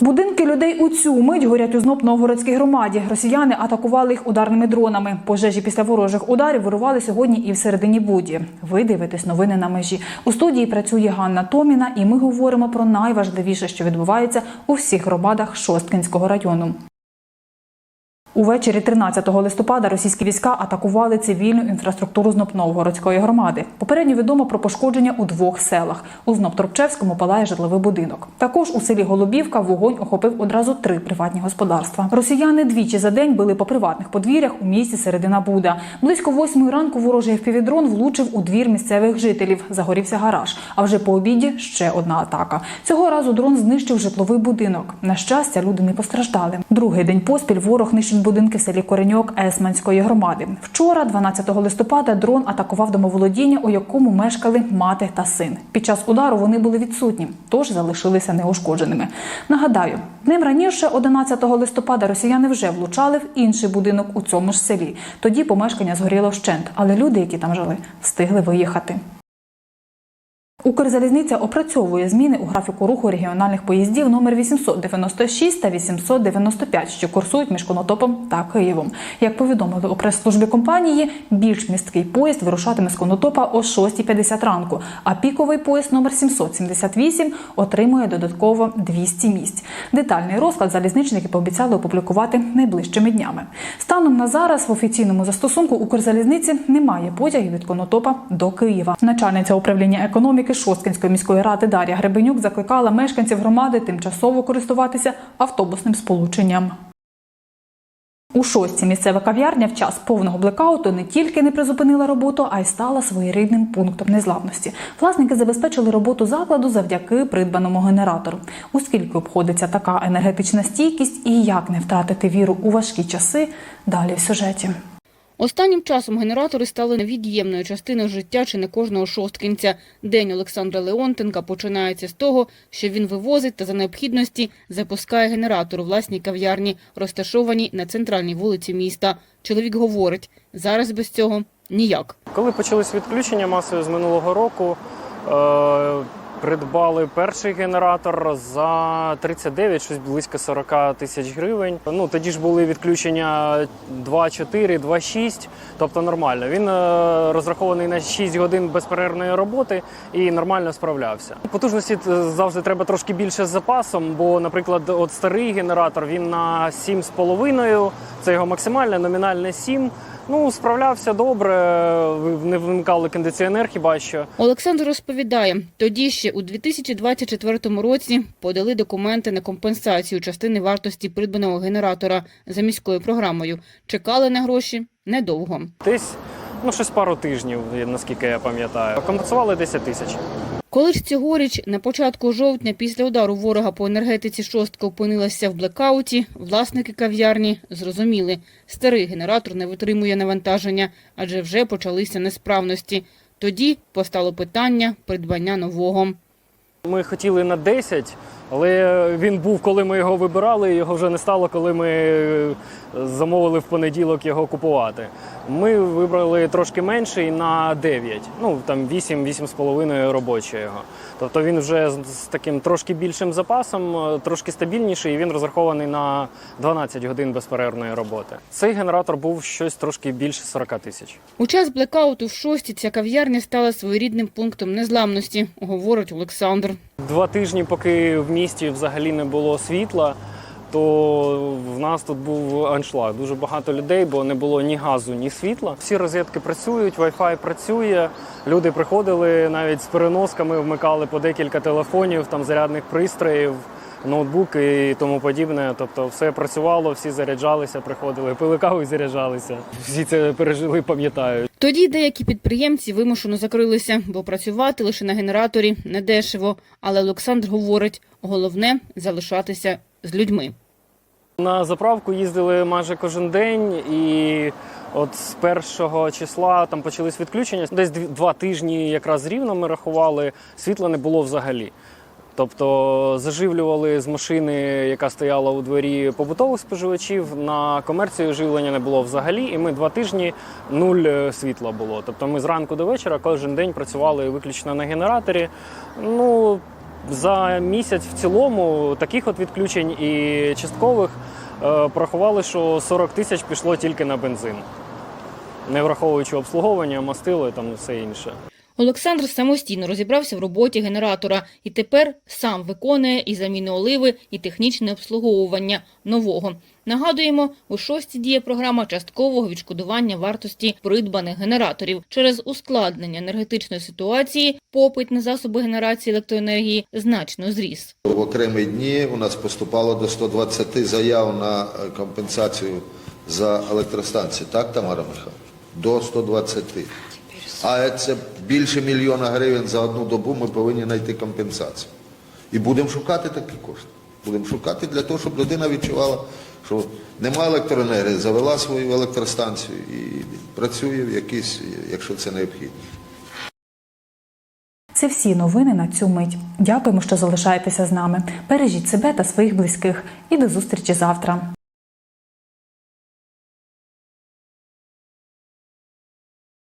Будинки людей у цю мить горять у знов Новгородській громаді. Росіяни атакували їх ударними дронами. Пожежі після ворожих ударів вирували сьогодні і в середині буді. Ви дивитесь новини на межі. У студії працює Ганна Томіна, і ми говоримо про найважливіше, що відбувається у всіх громадах Шосткинського району. Увечері 13 листопада російські війська атакували цивільну інфраструктуру Знопновгородської громади. Попередньо відомо про пошкодження у двох селах. У Знопторпчевському палає житловий будинок. Також у селі Голубівка вогонь охопив одразу три приватні господарства. Росіяни двічі за день били по приватних подвір'ях у місті Середина Буда. Близько восьмої ранку ворожий впівдрон влучив у двір місцевих жителів. Загорівся гараж. А вже по обіді ще одна атака. Цього разу дрон знищив житловий будинок. На щастя, люди не постраждали. Другий день поспіль ворог нищить будинки в селі Кореньок Есманської громади. Вчора, 12 листопада, дрон атакував домоволодіння, у якому мешкали мати та син. Pід час удару вони були відсутні, тож залишилися неушкодженими. Нагадаю, днем раніше, 11 листопада, росіяни вже влучали в інший будинок у цьому ж селі. Тоді помешкання згоріло вщент, але люди, які там жили, встигли виїхати. Укрзалізниця опрацьовує зміни у графіку руху регіональних поїздів номер 896 та 895, що курсують між Конотопом та Києвом. Як повідомили у прес-службі компанії, більш місткий поїзд вирушатиме з Конотопа о 6.50 ранку, а піковий поїзд номер 778 отримує додатково 200 місць. Детальний розклад залізничники пообіцяли опублікувати найближчими днями. Станом на зараз в офіційному застосунку Укрзалізниці немає потягів від Конотопа до Києва. Начальниця управління економіки Шосткинської міської ради Дар'я Гребенюк закликала мешканців громади тимчасово користуватися автобусним сполученням. У шостці місцева кав'ярня в час повного блекауту не тільки не призупинила роботу, а й стала своєрідним пунктом незламності. Власники забезпечили роботу закладу завдяки придбаному генератору. У скільки обходиться така енергетична стійкість і як не втратити віру у важкі часи? Далі в сюжеті. Останнім часом генератори стали невід'ємною частиною життя чи не кожного шосткинця. День Олександра Леонтенка починається з того, що він вивозить та за необхідності запускає генератор у власній кав'ярні, розташованій на центральній вулиці міста. Чоловік говорить, зараз без цього ніяк. Коли почались відключення масові з минулого року, е, придбали перший генератор за 39, щось близько 40 тисяч гривень. Ну тоді ж були відключення 2,4, 2,6, тобто нормально. Він е, розрахований на 6 годин безперервної роботи і нормально справлявся. Потужності е, завжди треба трошки більше з запасом, бо, наприклад, от старий генератор він на 7,5, це його максимальне, номінальне 7. Ну, справлявся добре, не вимикали кондиціонер хіба що. Олександр розповідає, тоді ще у 2024 році подали документи на компенсацію частини вартості придбаного генератора за міською програмою. Чекали на гроші недовго. Десь ну, щось пару тижнів, наскільки я пам'ятаю. Компенсували 10 тисяч. Коли ж цьогоріч на початку жовтня після удару ворога по енергетиці шостка опинилася в блекауті, власники кав'ярні зрозуміли, старий генератор не витримує навантаження, адже вже почалися несправності. Тоді постало питання придбання нового. Ми хотіли на 10, але він був, коли ми його вибирали. Його вже не стало, коли ми е, замовили в понеділок його купувати. Ми вибрали трошки менший на 9, ну там 8-8,5 робочого його. Тобто він вже з таким трошки більшим запасом, е, трошки стабільніший, і він розрахований на 12 годин безперервної роботи. Цей генератор був щось трошки більше 40 тисяч. У час блекауту в шості ця кав'ярня стала своєрідним пунктом незламності, говорить Олександр. Два тижні, поки в місті взагалі не було світла, то в нас тут був аншлаг. Дуже багато людей, бо не було ні газу, ні світла. Всі розетки працюють, Wi-Fi працює. Люди приходили навіть з переносками, вмикали по декілька телефонів, там зарядних пристроїв, ноутбуки і тому подібне. Тобто все працювало, всі заряджалися, приходили, пили каву і заряджалися. Всі це пережили, пам'ятають. Тоді деякі підприємці вимушено закрилися, бо працювати лише на генераторі недешево. Але Олександр говорить, головне залишатися з людьми. На заправку їздили майже кожен день, і от з першого числа там почались відключення. Десь два тижні якраз рівно ми рахували, світла не було взагалі. Тобто заживлювали з машини, яка стояла у дворі побутових споживачів. На комерцію живлення не було взагалі, і ми два тижні нуль е, світла було. Тобто ми зранку до вечора кожен день працювали виключно на генераторі. Ну За місяць в цілому таких от відключень і часткових е, порахували, що 40 тисяч пішло тільки на бензин, не враховуючи обслуговування, мастило і там все інше. Олександр самостійно розібрався в роботі генератора і тепер сам виконує і заміну оливи, і технічне обслуговування нового. Нагадуємо, у шості діє програма часткового відшкодування вартості придбаних генераторів. Через ускладнення енергетичної ситуації попит на засоби генерації електроенергії значно зріс. В окремі дні у нас поступало до 120 заяв на е, компенсацію за електростанції. Так, Тамара Михайловна? До 120. А це більше мільйона гривень за одну добу ми повинні знайти компенсацію. І будемо шукати такі кошти. Будемо шукати для того, щоб людина відчувала, що немає електроенергії, завела свою електростанцію і працює в якійсь, якщо це необхідно. Це всі новини на цю мить. Дякуємо, що залишаєтеся з нами. Бережіть себе та своїх близьких. І до зустрічі завтра.